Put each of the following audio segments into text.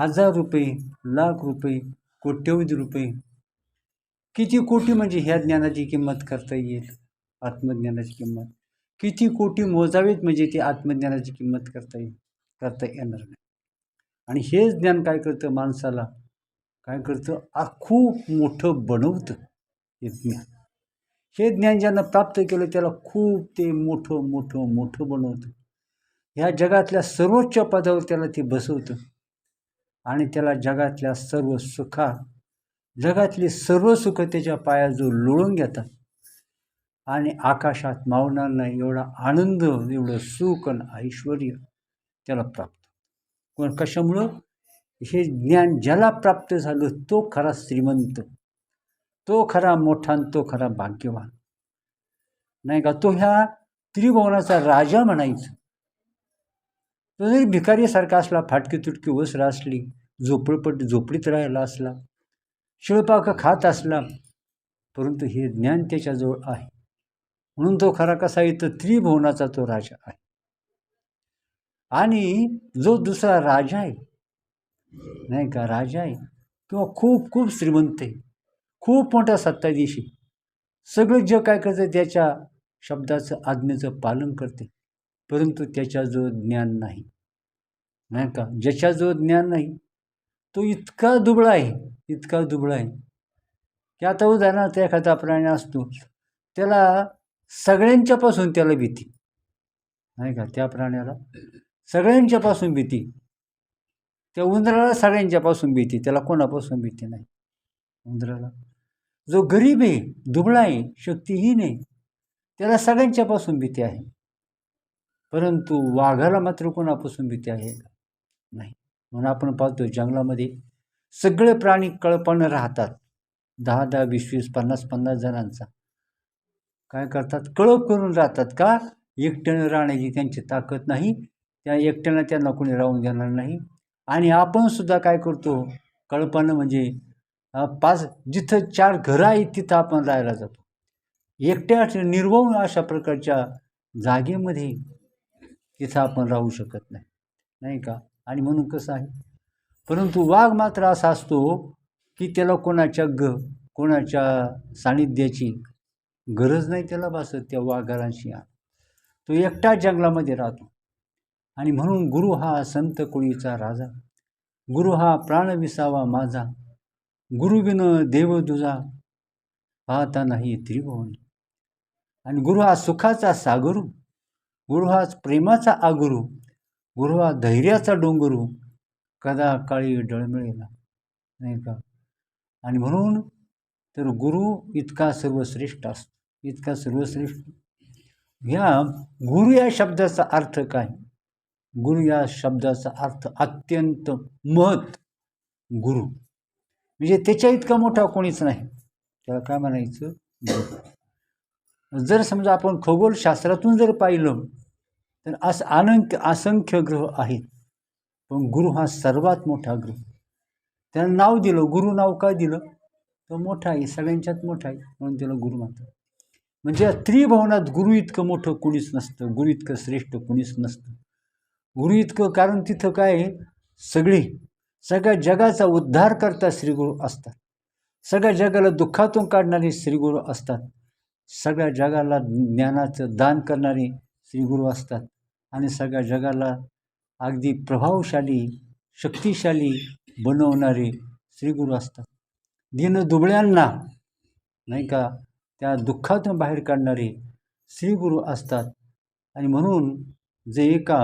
हजार रुपये लाख रुपये कोट्यवधी रुपये. किती कोटी म्हणजे ह्या ज्ञानाची किंमत करता येईल? आत्मज्ञानाची किंमत. किती कोटी मोजावेत म्हणजे ती आत्मज्ञानाची किंमत करता येईल? करता येणार नाही. आणि हेच ज्ञान काय करतं माणसाला? काय करतं? आ खूप मोठं बनवतं हे ज्ञान. हे ज्ञान ज्यानं प्राप्त केलं त्याला खूप ते मोठं मोठं मोठं बनवतं. ह्या जगातल्या सर्वोच्च पदावर त्याला ते बसवतं. आणि त्याला जगातल्या सर्व सुखा जगातली सर्व सुख त्याच्या पायाजवळ लोळून घेतात. आणि आकाशात मावणार नाही एवढा आनंद एवढं सुख आणि ऐश्वर त्याला प्राप्त कोण कशामुळं? हे ज्ञान ज्याला प्राप्त झालं तो खरा श्रीमंत तो खरा मोठा आणि तो खरा भाग्यवान. नाही का? तो ह्या त्रिभुवनाचा राजा म्हणायचा. तो जरी भिकारीसारखा असला फाटकी तुटकी वस्त्र असली झोपडपट झोपडीत राहिला असला शिळपाक खात असला परंतु हे ज्ञान त्याच्याजवळ आहे. म्हणून तो खरा कसा आहे? तर त्रिभुवनाचा तो राजा आहे. आणि जो दुसरा राजा आहे नाही का राजा आहे किंवा खूप खूप श्रीमंत आहे खूप मोठा सत्ताधीशी सगळं जग काय करतं त्याच्या शब्दाचं आज्ञेचं पालन करते परंतु त्याच्याजवळ ज्ञान नाही. नाही का? ज्याच्याजवळ ज्ञान नाही तो इतका दुबळा आहे इतका दुबळा आहे की आता उदाहरणार्थ एखादा प्राणी असतो त्याला सगळ्यांच्यापासून त्याला भीती. नाही का? त्या प्राण्याला सगळ्यांच्यापासून भीती. त्या उंदराला सगळ्यांच्यापासून भीती त्याला कोणापासून भीती नाही? उंदराला. जो गरीब आहे दुबळा आहे शक्तीहीन आहे त्याला सगळ्यांच्यापासून भीती आहे. परंतु वाघाला मात्र कोणापासून भीती आहे? नाही. म्हणून आपण पाहतो जंगलामध्ये सगळे प्राणी कळपण राहतात. दहा दहा वीस वीस पन्नास पन्नास जणांचा. काय करतात? कळप करून राहतात का? एकट्यानं राहण्याची त्यांची ताकद नाही. त्या एकट्यानं त्यांना कोणी राहून देणार नाही. आणि आपण सुद्धा काय करतो? कळपणं म्हणजे पाच जिथं चार घरं आहेत तिथं आपण राहायला जातो. एकट्या निर्वहून अशा प्रकारच्या जागेमध्ये तिथं आपण राहू शकत नाही. नाही का? आणि म्हणून कसं आहे? परंतु वाघ मात्र असा असतो की त्याला कोणाच्या ग कोणाच्या सानिध्याची गरज नाही त्याला भासत त्या वाघारांशी तो एकटा जंगलामध्ये राहतो. आणि म्हणून गुरु हा संत कोळीचा राजा. गुरु हा प्राण विसावा माझा गुरुविन देव दुजा. पाहता नाही त्रिभुवन. आणि गुरु हा सुखाचा सागरू. गुरु हाच प्रेमाचा आगुरू गुरु हा धैर्याचा डोंगरू कदा काळी डळमळेला नाही का? आणि म्हणून तर गुरु इतका सर्वश्रेष्ठ असतो इतका सर्वश्रेष्ठ. ह्या गुरु या शब्दाचा अर्थ काय? गुरु या शब्दाचा अर्थ अत्यंत महत् गुरु. म्हणजे त्याच्या इतका मोठा कोणीच नाही. त्याला काय म्हणायचं? जर समजा आपण खगोलशास्त्रातून जर पाहिलं तर असं अनंत असंख्य ग्रह आहेत. पण गुरु हा सर्वात मोठा ग्रह. त्यानं नाव दिलं. गुरु नाव काय दिलं? तो मोठा आहे. सगळ्यांच्यात मोठा आहे म्हणून त्याला गुरु म्हणतात. म्हणजे या त्रिभुवनात गुरु इतकं मोठं कुणीच नसतं. गुरु इतकं श्रेष्ठ कुणीच नसतं. गुरु इतकं कारण तिथं काय आहे? सगळी सगळ्या जगाचा उद्धार करता श्रीगुरु असतात. सगळ्या जगाला दुःखातून काढणारे श्रीगुरु असतात. सगळ्या जगाला ज्ञानाचं दान करणारे श्रीगुरू असतात. आणि सगळ्या जगाला अगदी प्रभावशाली शक्तिशाली बनवणारे श्रीगुरू असतात. दिन दुबळ्यांना नाही का त्या दुःखातून बाहेर काढणारे श्रीगुरू असतात. आणि म्हणून जे का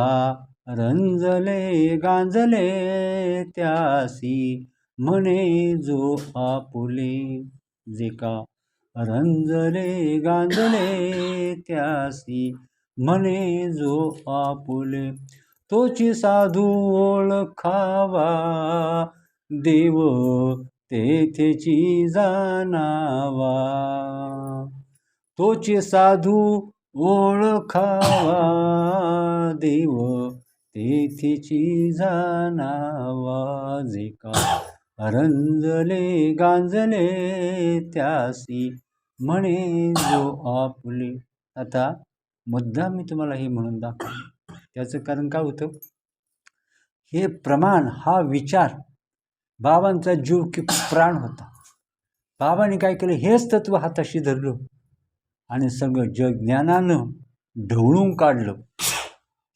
रंजले गांजले त्यासी म्हणे जो आपुले. जे का रंजले गांजले त्यासी म्हणे जो आपुले तोची साधू ओळखावा. देव तेथेची जाणावा. तोची साधू ओळखावा. देव तेथेची जाणावा. जे का रंजले गांजले त्यासी म्हणे जो आपले. आता मुद्दा मी तुम्हाला हे म्हणून दाखव त्याचं कारण काय होतं? हे प्रमाण हा विचार बाबांचा जीव की प्राण होता. बाबांनी काय केलं? हेच तत्व हाताशी धरलं आणि सगळं जग ज्ञानानं ढवळून काढलं.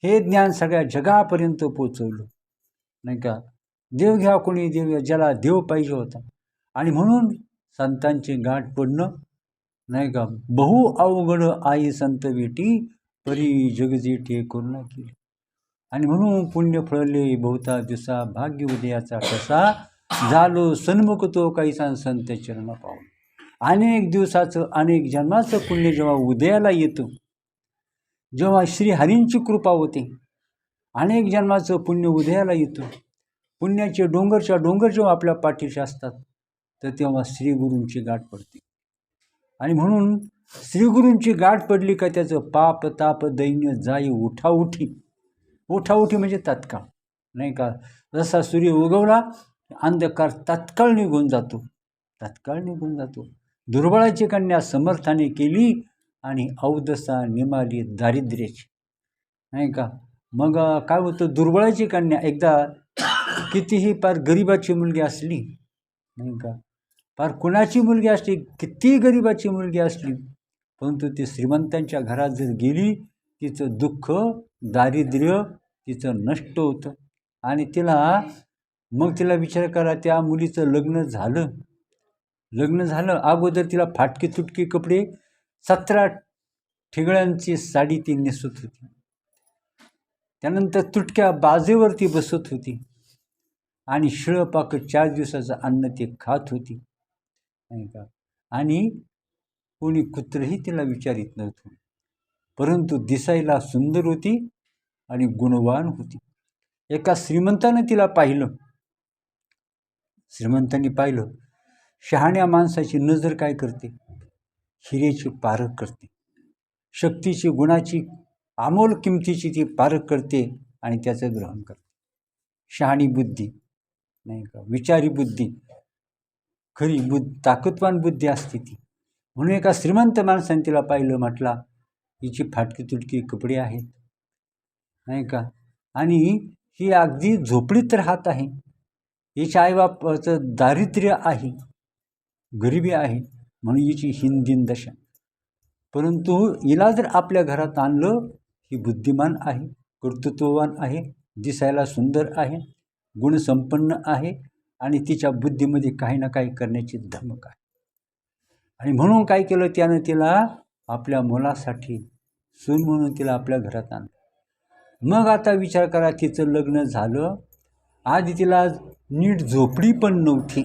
हे ज्ञान सगळ्या जगापर्यंत पोचवलं. नाही का? देव घ्या कोणी देव घ्या ज्याला देव पाहिजे होता. आणि म्हणून संतांची गाठ पडणं नाही का? बहु अवघड आई संत भेटी परी जगजेठी करुणा केली. आणि म्हणून पुण्य फळले बहुता दिसा भाग्य उदयाचा कसा झालो सन्मुख तो काहीसा संत चरण पाहून. अनेक दिवसाचं अनेक जन्माचं पुण्य जेव्हा उदयाला येतं जेव्हा श्रीहरींची कृपा होते अनेक जन्माचं पुण्य उदयाला येतं. पुण्याचे डोंगरच्या डोंगर जेव्हा आपल्या पाठीशी असतात तर तेव्हा श्रीगुरूंची गाठ पडते. आणि म्हणून श्रीगुरूंची गाठ पडली का त्याचं पाप ताप दैन्य जाई उठाउठी. उठाउठी म्हणजे तात्काळ. नाही का? जसा सूर्य उगवला अंधकार तत्काळ निघून जातो. तत्काळ निघून जातो. दुर्बळाची कन्या समर्थाने केली आणि अवदसा निमाली दारिद्र्याची. नाही का? मग काय होतं? दुर्बळाची कन्या एकदा कितीही फार गरिबाची मुलगी असली नाही का? फार कुणाची मुलगी असली किती गरिबाची मुलगी असली परंतु ती श्रीमंतांच्या घरात जर गेली तिचं दुःख दारिद्र्य तिचं नष्ट होतं. आणि तिला मग तिला विचार करा त्या मुलीचं लग्न झालं. लग्न झालं अगोदर तिला फाटके तुटके कपडे सतरा ठिगळ्यांची साडी ती नेसत होती. त्यानंतर तुटक्या बाजेवरती बसत होती. आणि शिळपाक चार दिवसाचं अन्न ते खात होती. नाही का? आणि कोणी कुत्रही तिला विचारित नव्हतं. परंतु दिसायला सुंदर होती आणि गुणवान होती. एका श्रीमंतानं तिला पाहिलं. श्रीमंतांनी पाहिलं. शहाण्या माणसाची नजर काय करते? हिरेची पारख करते. शक्तीची गुणाची अमोल किमतीची ती पारख करते आणि त्याचं ग्रहण करते. शहाणी बुद्धी नाही का? विचारी बुद्धी. खरी बुद्ध ताकदवान बुद्धी असते ती. म्हणून एका श्रीमंत माणसाने तिला पाहिलं म्हटला हिची फाटकी तुटकी कपडे आहेत. नाही का? आणि ही अगदी झोपडीत राहत आहे. हिच्या आईबापाचं दारिद्र्य आहे. गरिबी आहे. म्हणून हिची हिंदीन दशा. परंतु हिला जर आपल्या घरात आणलं ही बुद्धिमान आहे कर्तृत्ववान आहे दिसायला सुंदर आहे गुणसंपन्न आहे आणि तिच्या बुद्धीमध्ये काही ना काही करण्याची धमक आहे. आणि म्हणून काय केलं त्यानं तिला आपल्या मुलासाठी सून म्हणून तिला आपल्या घरात आणलं. मग आता विचार करा तिचं लग्न झालं. आधी तिला नीट झोपडी पण नव्हती.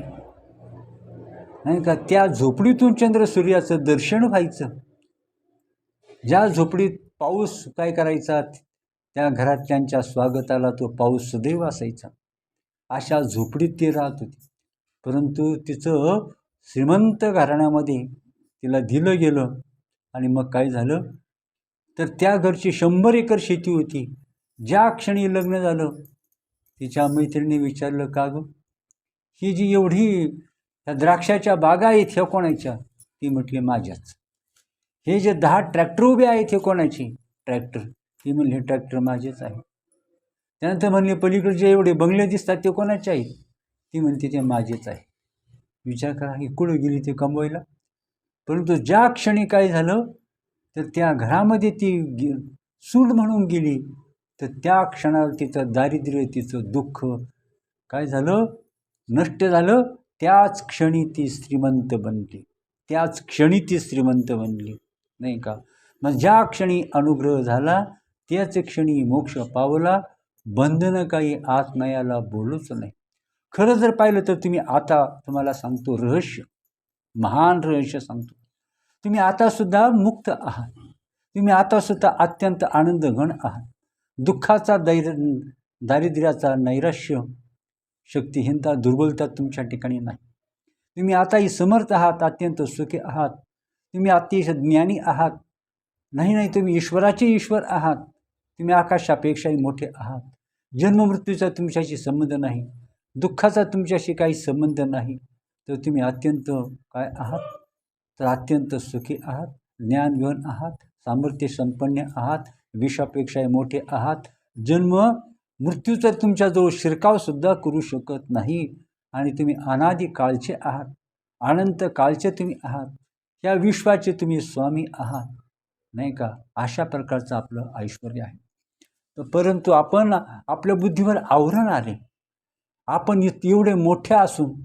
नाही का? त्या झोपडीतून चंद्र सूर्याचं दर्शन व्हायचं. ज्या झोपडीत पाऊस काय करायचा? त्या घरातल्यांच्या स्वागताला तो पाऊस सदैव असायचा. अशा झोपडीत ती राहत होती. परंतु तिचं श्रीमंत घराण्यामध्ये तिला दिलं गेलं आणि मग काय झालं? तर त्या घरची शंभर एकर शेती होती. ज्या क्षणी लग्न झालं तिच्या मैत्रिणी विचारलं का गं? ही जी एवढी ह्या द्राक्षाच्या बागा आहेत ह्या कोणाच्या? ती म्हटली माझ्याच. हे जे दहा ट्रॅक्टर उभे आहेत हे कोणाची? ट्रॅक्टर. ती म्हणली ट्रॅक्टर माझेच आहे. त्यानंतर म्हणले पलीकडचे एवढे बंगले दिसतात ते कोणाचे आहेत? ती म्हणते ते माझेच आहे विचार करा ही कुठं गेली ते कमवायला? परंतु ज्या क्षणी काय झालं तर त्या घरामध्ये ती गे सूड म्हणून गेली. तर त्या क्षणाला तिचं दारिद्र्य तिचं दुःख काय झालं? नष्ट झालं. त्याच क्षणी ती श्रीमंत बनली. त्याच क्षणी ती श्रीमंत बनली. नाही का? मग ज्या क्षणी अनुग्रह झाला त्याच क्षणी मोक्ष पावला. बंधनं काही आत्मयाला बोलूच नाही. खरं जर पाहिलं तर तुम्ही आता तुम्हाला सांगतो रहस्य. महान रहस्य सांगतो. तुम्ही आतासुद्धा मुक्त आहात. तुम्ही आतासुद्धा अत्यंत आनंदघन आहात. दुःखाचा दैर दारिद्र्याचा नैराश्य शक्तिहीनता दुर्बलता तुमच्या ठिकाणी नाही. तुम्ही आताही समर्थ आहात अत्यंत सुखी आहात. तुम्ही अतिशय ज्ञानी आहात. नाही नाही तुम्ही ईश्वराचे ईश्वर आहात. तुम्ही आकाशापेक्षाही मोठे आहात. जन्ममृत्यूचा तुमच्याशी संबंध नाही दुःखाचा तुमच्याशी काही संबंध नाही तर तुम्ही अत्यंत काय आहात? तर अत्यंत सुखी आहात ज्ञान घेऊन आहात सामर्थ्य संपन्न आहात विषापेक्षाही मोठे आहात. जन्म मृत्यूचा तुमच्याजवळ शिरकावसुद्धा करू शकत नाही आणि तुम्ही अनादी काळचे आहात अनंत काळचे तुम्ही आहात या विश्वाचे तुम्ही स्वामी आहात. नाही का? अशा प्रकारचं आपलं ऐश्वर आहे. परंतु आपण आपल्या बुद्धीवर आवरण आले. आपण एवढे मोठे असून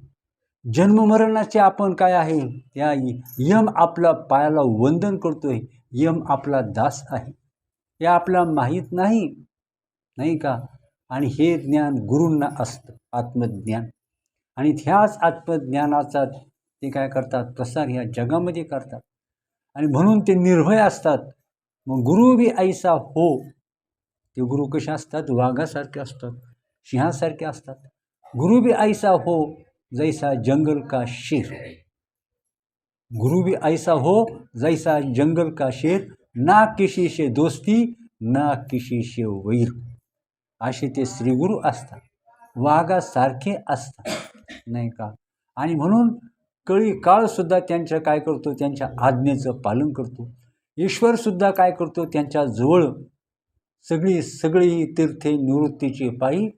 जन्ममरणाचे आपण काय आहे? त्या यम आपला पायाला वंदन करतोय. यम आपला दास आहे. हे आपला माहीत नाही. नाही का? आणि हे ज्ञान गुरूंना असतं आत्मज्ञान. आणि ह्याच आत्मज्ञानाचा ते काय करतात? प्रसार ह्या जगामध्ये करतात. आणि म्हणून ते निर्भय असतात. मग गुरु बी ऐसा हो ते गुरु कसे असतात? वाघासारखे असतात सिंहासारखे असतात. गुरु बी ऐसा हो जैसा जंगल का शेर. गुरु भी ऐसा हो जैसा जंगल का शेर. ना किशी से दोस्ती ना किशी से वैर. असे ते श्रीगुरू असतात. वाघासारखे असतात नाही का? आणि म्हणून कळी काळसुद्धा त्यांच्या काय करतो? त्यांच्या आज्ञेचं पालन करतो. ईश्वरसुद्धा काय करतो? त्यांच्या जवळ सगळी सगळी तीर्थे निवृत्तीची पायी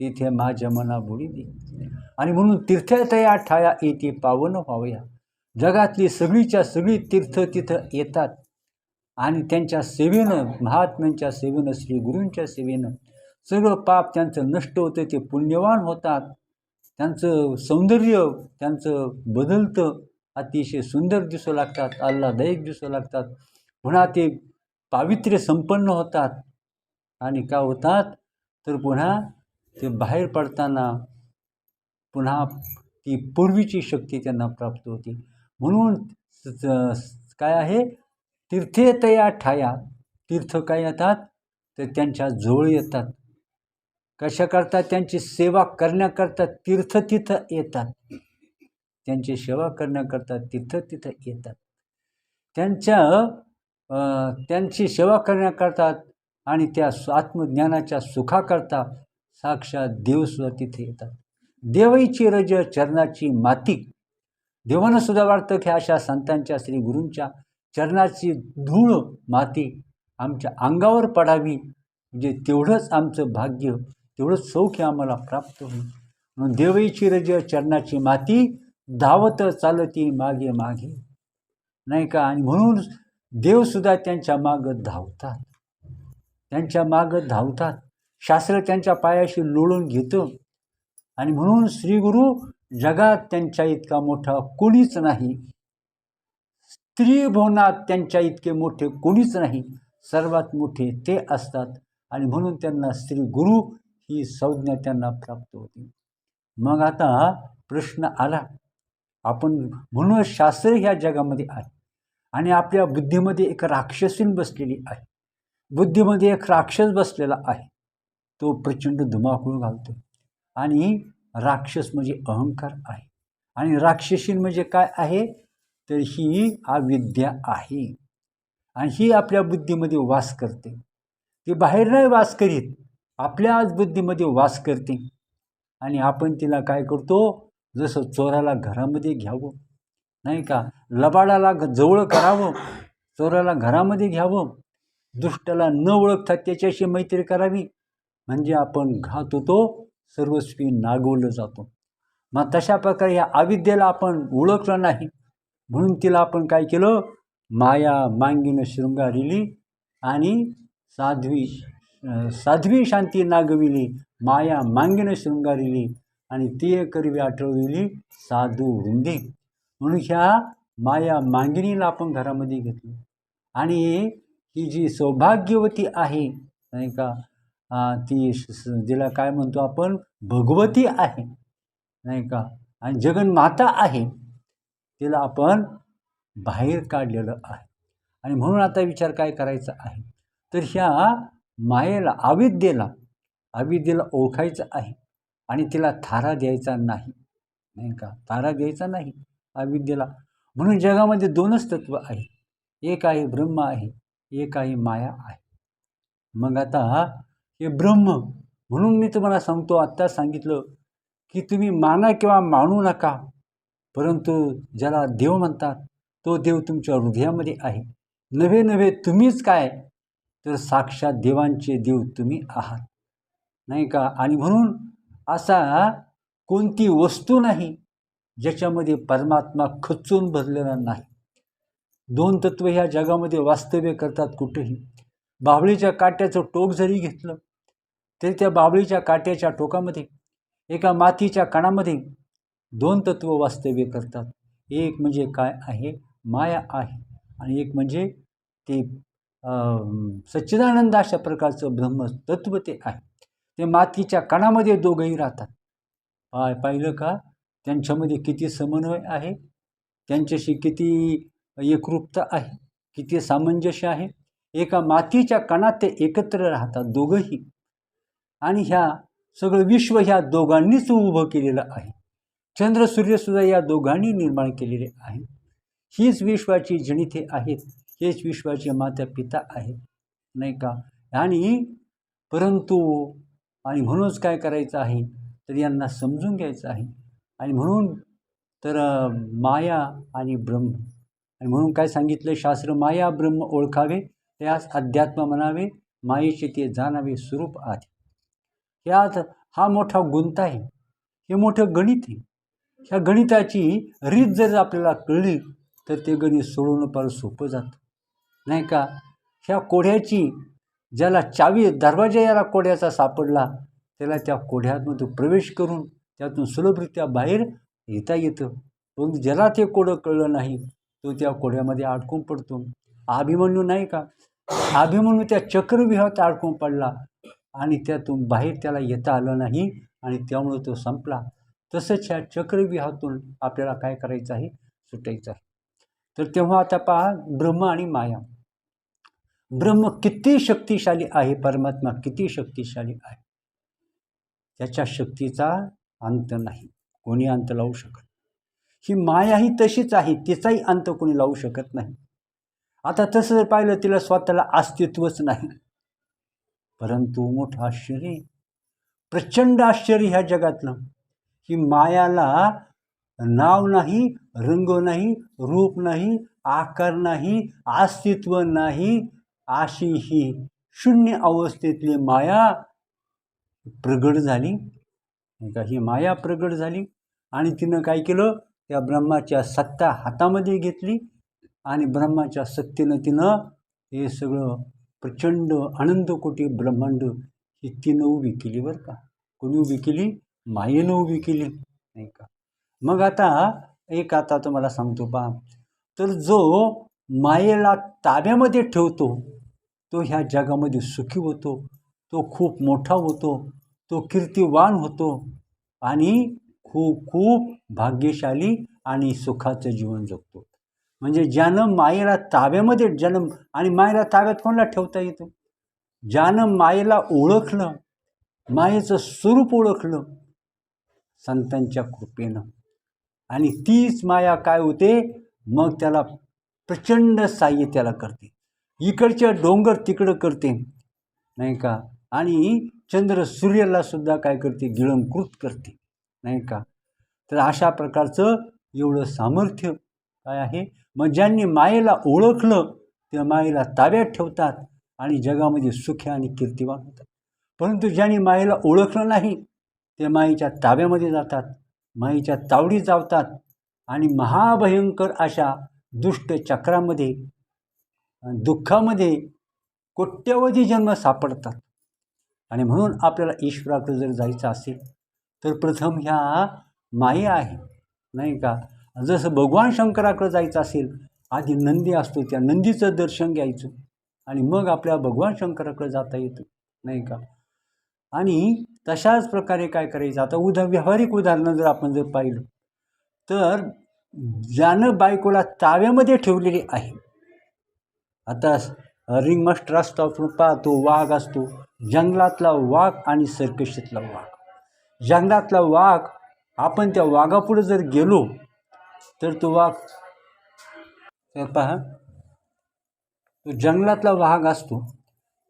तिथे माझ्या मना बुडी दे. आणि म्हणून तीर्थतया ठाया येते पावन व्हावया. जगातली सगळीच्या सगळी तीर्थ तिथं येतात. आणि त्यांच्या सेवेनं महात्म्यांच्या सेवेनं श्री गुरूंच्या सेवेनं सगळं पाप त्यांचं नष्ट होतं ते पुण्यवान होतात. त्यांचं सौंदर्य त्यांचं बदलतं. अतिशय सुंदर दिसू लागतात आल्हादायक दिसू लागतात. पुन्हा ते पावित्र्य संपन्न होतात. आणि का होतात? तर पुन्हा ते बाहेर पडताना पुन्हा ती पूर्वीची शक्ती त्यांना प्राप्त होती. म्हणून स- काय आहे? तीर्थे तया ठाया. तीर्थ काय येतात? तर त्यांच्या जवळ येतात. कशाकरता त्यांची सेवा करण्याकरता तीर्थ तिथं येतात. त्यांची सेवा करण्याकरता तीर्थ तिथं येतात. त्यांच्या त्यांची सेवा करण्याकरता आणि त्या आत्मज्ञानाच्या सुखाकरता साक्षात देवसुद्धा तिथे येतात. देवईची रज चरणाची माती. देवानं सुद्धा वाटतं की अशा संतांच्या श्री गुरूंच्या चरणाची धूळ माती आमच्या अंगावर पडावी. म्हणजे तेवढंच आमचं भाग्य तेवढंच सौख्य आम्हाला प्राप्त होईल. म्हणून देवईची रज चरणाची माती धावत चालती मागे मागे. नाही का? आणि म्हणून देवसुद्धा त्यांच्या मागं धावतात. त्यांच्या मागं धावतात. शास्त्र त्यांच्या पायाशी लोळून घेतं. आणि म्हणून श्रीगुरु जगात त्यांच्या इतका मोठा कोणीच नाही. स्त्रीभुवनात त्यांच्या इतके मोठे कोणीच नाही. सर्वात मोठे ते असतात. आणि म्हणून त्यांना श्री गुरु ही संज्ञा त्यांना प्राप्त होती. मग आता प्रश्न आला. आपण म्हणून शास्त्र ह्या जगामध्ये आहे. आणि आपल्या बुद्धीमध्ये एक राक्षसीन बसलेली आहे. बुद्धीमध्ये एक राक्षस बसलेला आहे. तो प्रचंड धुमाकूळ घालतो आणि राक्षस म्हणजे अहंकार आहे. आणि राक्षसीन म्हणजे काय आहे? तर ही अविद्या आहे. आणि ही आपल्या बुद्धीमध्ये वास करते. ती बाहेर नाही वास करीत. आपल्याच बुद्धीमध्ये वास करते. आणि आपण तिला काय करतो? जसं चोराला घरामध्ये घ्यावं. नाही का? लबाडाला जवळ करावं. चोराला घरामध्ये घ्यावं. दुष्टाला न ओळखता त्याच्याशी मैत्री करावी. म्हणजे आपण घात होतो सर्वस्वी नागवलं जातो. मग तशा प्रकारे या अविद्येला आपण ओळखलं नाही. म्हणून तिला आपण काय केलं? माया मांगीनं शृंगारिली आणि साध्वी साध्वी शांती नागविली माया मांगीनं शृंगारिली आणि ती करवी आठवलेली साधू वृंदी. म्हणून ह्या माया मांगिणीला आपण घरामध्ये घेतलं. आणि ती जी सौभाग्यवती आहे नाही का? ती स- जिला काय म्हणतो आपण? भगवती आहे नाही का? आणि जगन्माता आहे तिला आपण बाहेर काढलेलं आहे. आणि म्हणून आता विचार काय करायचा आहे? तर ह्या मायेला अविद्येला अविद्येला ओळखायचं आहे. आणि तिला थारा द्यायचा नाही नाही का? थारा द्यायचा नाही अविद्येला. म्हणून जगामध्ये दोनच तत्व आहे एक आहे ब्रह्म आहे एक आहे माया आहे. मग आता हे ब्रह्म म्हणून मी तुम्हाला सांगतो आत्ता सांगितलं की तुम्ही माना किंवा मानू नका परंतु ज्याला देव म्हणतात तो देव तुमच्या हृदयामध्ये आहे. नव्हे नव्हे तुम्हीच काय तर साक्षात देवांचे देव तुम्ही आहात. नाही का? आणि म्हणून असा कोणती वस्तू नाही ज्याच्यामध्ये परमात्मा खचून भरलेला नाही. दोन तत्व ह्या जगामध्ये वास्तव्य करतात कुठेही. बाभळीच्या काट्याचं टोक जरी घेतलं तरी त्या बाभळीच्या काट्याच्या टोकामध्ये एका मातीच्या कणामध्ये दोन तत्व वास्तव्य करतात. एक म्हणजे काय आहे? माया आहे. आणि एक म्हणजे ते सच्चिदानंद अशा प्रकारचं ब्रह्म तत्व ते आहे. ते मातीच्या कणामध्ये दोघंही राहतात. पाय पाहिलं का? त्यांच्यामध्ये किती समन्वय आहे? त्यांच्याशी किती एकरूपता आहे किती सामंजस्य आहे. एका मातीच्या कणात ते एकत्र राहतात दोघंही. आणि ह्या सगळं विश्व ह्या दोघांनीच उभं केलेलं आहे. चंद्र सूर्यसुद्धा या दोघांनी निर्माण केलेले आहे. हीच विश्वाची जनिते आहेत हेच विश्वाचे माता पिता आहेत नाही का? आणि परंतु आणि म्हणूनच काय करायचं आहे तर यांना समजून घ्यायचं आहे. आणि म्हणून तर माया आणि ब्रह्म आणि म्हणून काय सांगितलं? शास्त्र माया ब्रह्म ओळखावे त्यास अध्यात्म म्हणावे मायेचे ते जाणावे स्वरूप आधी यात हा मोठा गुंत आहे. हे मोठं गणित आहे. ह्या गणिताची रीत जर आपल्याला कळली तर ते गणित सोडवणं फार सोपं जातं. नाही का? ह्या कोढ्याची ज्याला चावी दरवाजा याला कोढ्याचा सापडला त्याला त्या कोढ्यामधून प्रवेश करून त्यातून सुलभरित्या बाहेर येता येतं. परंतु ज्याला ते कोडं कळलं नाही तो त्या कोड्यामध्ये अडकून पडतो. अभिमन्यू नाही का? अभिमन्यू त्या चक्रव्यूहात अडकून पडला आणि त्यातून बाहेर त्याला येता आलं नाही आणि त्यामुळे तो संपला. तसंच ह्या चक्रव्यूहातून आपल्याला काय करायचं आहे? सुटायचं आहे. तर तेव्हा आता पहा ब्रह्म आणि माया. ब्रह्म किती शक्तिशाली आहे? परमात्मा किती शक्तिशाली आहे? त्याच्या शक्तीचा अंत नाही. कोणी अंत लावू शकत ही मायाही तशीच आहे तिचाही अंत कोणी लावू शकत नाही. आता तसं जर पाहिलं तिला स्वतःला अस्तित्वच नाही. परंतु मोठं आश्चर्य प्रचंड आश्चर्य ह्या जगातलं. की मायाला नाव नाही रंग नाही रूप नाही आकार नाही अस्तित्व नाही अशी ही शून्य अवस्थेतली माया प्रगट झाली. का ही माया प्रगट झाली आणि तिनं काय केलं? त्या ब्रह्माच्या सत्ता हातामध्ये घेतली आणि ब्रह्माच्या सत्तेनं तिनं हे सगळं प्रचंड आनंदकोटी ब्रह्मांड ही तिनं उभी केली बरं का. कोणी उभी केली? मायेनं उभी केली. नाही का? मग आता एक आता तुम्हाला सांगतो पहा. तर जो मायेला ताब्यामध्ये ठेवतो तो ह्या जगामध्ये सुखी होतो तो खूप मोठा होतो तो कीर्तिवान होतो आणि खूप खूप भाग्यशाली आणि सुखाचं जीवन जगतो. म्हणजे ज्यानं मायेला ताब्यामध्ये ज्यानं आणि मायेला ताब्यात कोणाला ठेवता येतं? ज्यानं मायेला ओळखलं मायेचं स्वरूप ओळखलं संतांच्या कृपेनं. आणि तीच माया काय होते? मग त्याला प्रचंड साह्य त्याला करते. इकडच्या डोंगर तिकडं करते नाही का? आणि चंद्र सूर्याला सुद्धा काय करते? गिळंकृत करते. नाही का? तर अशा प्रकारचं एवढं सामर्थ्य काय आहे? मग ज्यांनी मायेला ओळखलं त्या मायेला ताब्यात ठेवतात आणि जगामध्ये सुखी आणि कीर्तिवान होतात परंतु ज्यांनी मायेला ओळखलं नाही ते माईच्या ताब्यामध्ये जातात माईच्या तावडीत जावतात आणि महाभयंकर अशा दुष्ट चक्रामध्ये दुःखामध्ये कोट्यवधी जन्म सापडतात. आणि म्हणून आपल्याला ईश्वराकडे जर जायचं असेल तर प्रथम ह्या माया आहे नाही का? जसं भगवान शंकराकडं जायचं असेल आधी नंदी असतो त्या नंदीचं दर्शन घ्यायचं आणि मग आपल्या भगवान शंकराकडे जाता येतं नाही का? आणि तशाच प्रकारे काय करायचं? आता उदा व्यावहारिक उदाहरणं जर आपण जर पाहिलं तर ज्यानं बायकोला ताव्यामध्ये ठेवलेली आहे आता रिंग मास्टर असतो आपण पाहतो वाघ असतो जंगलातला वाघ आणि सर्कशीतला वाघ. जंगलातला वाघ आपण त्या वाघापुढे जर गेलो तर तो वाघ तर पहा. तो जंगलातला वाघ असतो.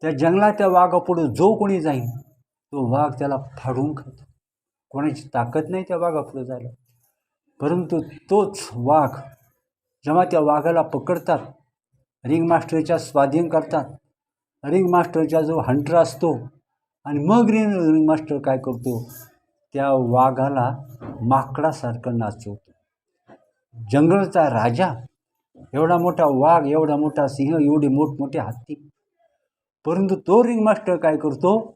त्या जंगलातल्या वाघापुढं जो कोणी जाईल तो वाघ त्याला फाडून खातो. कोणाची ताकद नाही त्या वाघापुढं जायला. परंतु तोच वाघ जेव्हा त्या वाघाला पकडतात रिंग मास्टरच्या स्वाधीन करतात रिंग मास्टरचा जो हंटर असतो आणि मग रिंग रिंग मास्टर काय करतो? त्या वाघाला माकडासारखं नाचवतो. जंगलचा राजा एवढा मोठा वाघ एवढा मोठा सिंह एवढे मोठमोठे हत्ती. परंतु तो रिंग मास्टर काय करतो?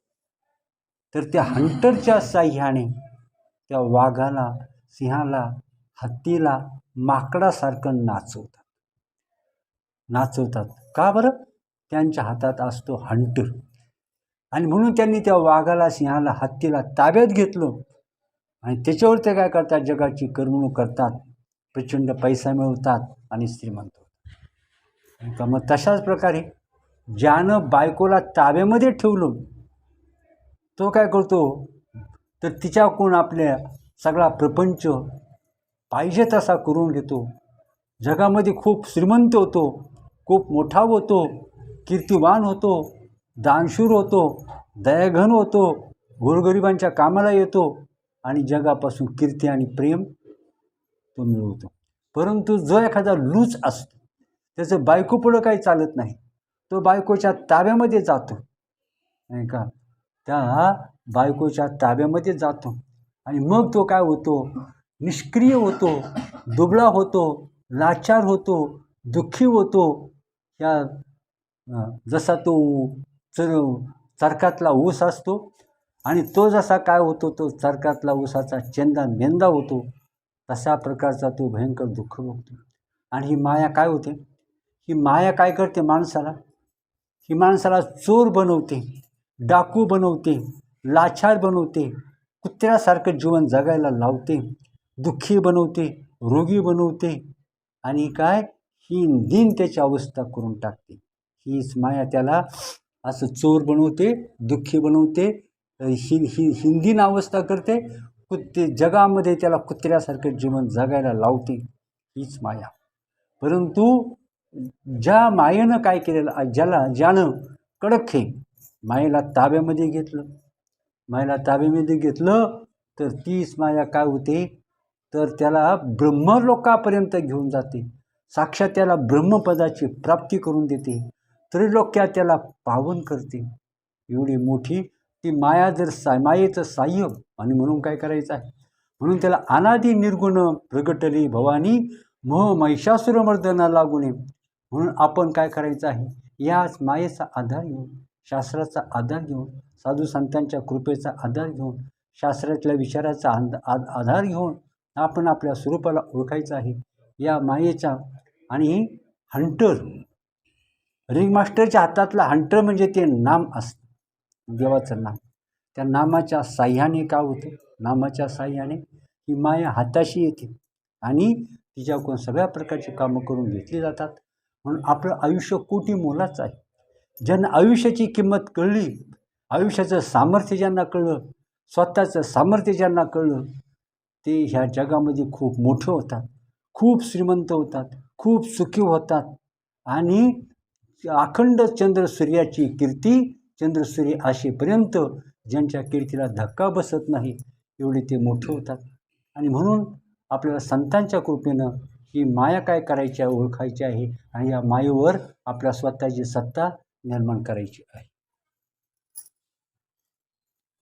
तर त्या हंटरच्या साह्याने त्या वाघाला सिंहाला हत्तीला माकडासारखं नाचवतात. नाचवतात. का बरं? त्यांच्या हातात असतो हंटर आणि म्हणून त्यांनी त्या वाघाला सिंहाला हत्तीला ताब्यात घेतलं. आणि त्याच्यावर ते काय करतात? जगाची करमणूक करतात. प्रचंड पैसा मिळवतात आणि श्रीमंत होतात. का मग तशाच प्रकारे ज्यानं बायकोला ताब्यामध्ये ठेवलं तो काय करतो? तर तिच्याकडून आपल्या सगळा प्रपंच पाहिजे तसा करून घेतो. जगामध्ये खूप श्रीमंत होतो खूप मोठा होतो कीर्तिवान होतो. दानशूर होतो दयाघन होतो गोरगरिबांच्या कामाला येतो आणि जगापासून कीर्ती आणि प्रेम तो मिळवतो. परंतु जो एखादा लूच असतो त्याचं बायको पुढं काही चालत नाही. तो बायकोच्या ताब्यामध्ये जातो. नाही का? त्या बायकोच्या ताब्यामध्ये जातो. आणि मग तो काय होतो? निष्क्रिय होतो दुबळा होतो लाचार होतो दुःखी होतो. या जसा तो चर चरकातला ऊस असतो आणि तो जसा काय होतो तो चरकातला ऊसाचा चेंदा मेंदा होतो तशा प्रकारचा तो भयंकर दुःख भोगतो. आणि ही माया काय होते? ही माया काय करते माणसाला? ही माणसाला चोर बनवते डाकू बनवते लाचार बनवते कुत्र्यासारखं जीवन जगायला लावते दुःखी बनवते रोगी बनवते आणि काय? ही दिन त्याची अवस्था करून टाकते. हीच माया त्याला असं चोर बनवते दुःखी बनवते हि हि हिंदीन अवस्था करते कुत्ते जगामध्ये त्याला कुत्र्यासारखं जीवन जगायला लावते हीच माया. परंतु ज्या मायेनं काय केलेलं ज्याला ज्यानं कडक हे मायेला ताब्यामध्ये घेतलं मायेला ताब्यामध्ये घेतलं तर तीच माया काय होते तर त्याला ब्रह्मलोकापर्यंत घेऊन जाते साक्षात त्याला ब्रह्मपदाची प्राप्ती करून देते त्रिलोक्या त्याला पावन करते एवढी मोठी ती माया जर सा मायेचं साह्य आणि म्हणून काय करायचं आहे? म्हणून त्याला अनादी निर्गुण प्रगटली भवानी मह महिषासुरमर्दना लागू नये म्हणून आपण काय करायचं आहे? याच मायेचा आधार घेऊन शास्त्राचा आधार घेऊन साधू संतांच्या कृपेचा आधार घेऊन शास्त्रातल्या विचाराचा आधार घेऊन आपण आपल्या स्वरूपाला ओळखायचं आहे. या मायेचा आणि हंटर रिंगमास्टरच्या हातातला हंटर म्हणजे ते नाम असतं. देवाचं नाम. त्या नामाच्या साह्याने का होतं? नामाच्या साह्याने ही माया हाताशी येते आणि तिच्याकडून सगळ्या प्रकारची कामं करून घेतली जातात. म्हणून आपलं आयुष्य कोटी मोलाचं आहे. ज्यांना आयुष्याची किंमत कळली आयुष्याचं सामर्थ्य ज्यांना कळलं स्वतःचं सामर्थ्य ज्यांना कळलं ते ह्या जगामध्ये खूप मोठं होतात खूप श्रीमंत होतात खूप सुखी होतात आणि अखंड चंद्र सूर्याची कीर्ती चंद्रसूर्य आशेपर्यंत ज्यांच्या कीर्तीला धक्का बसत नाही एवढे ते मोठे होतात. आणि म्हणून आपल्याला संतांच्या कृपेनं ही माया काय करायची आहे ओळखायची आहे आणि या मायेवर आपल्या स्वतःची सत्ता निर्माण करायची आहे.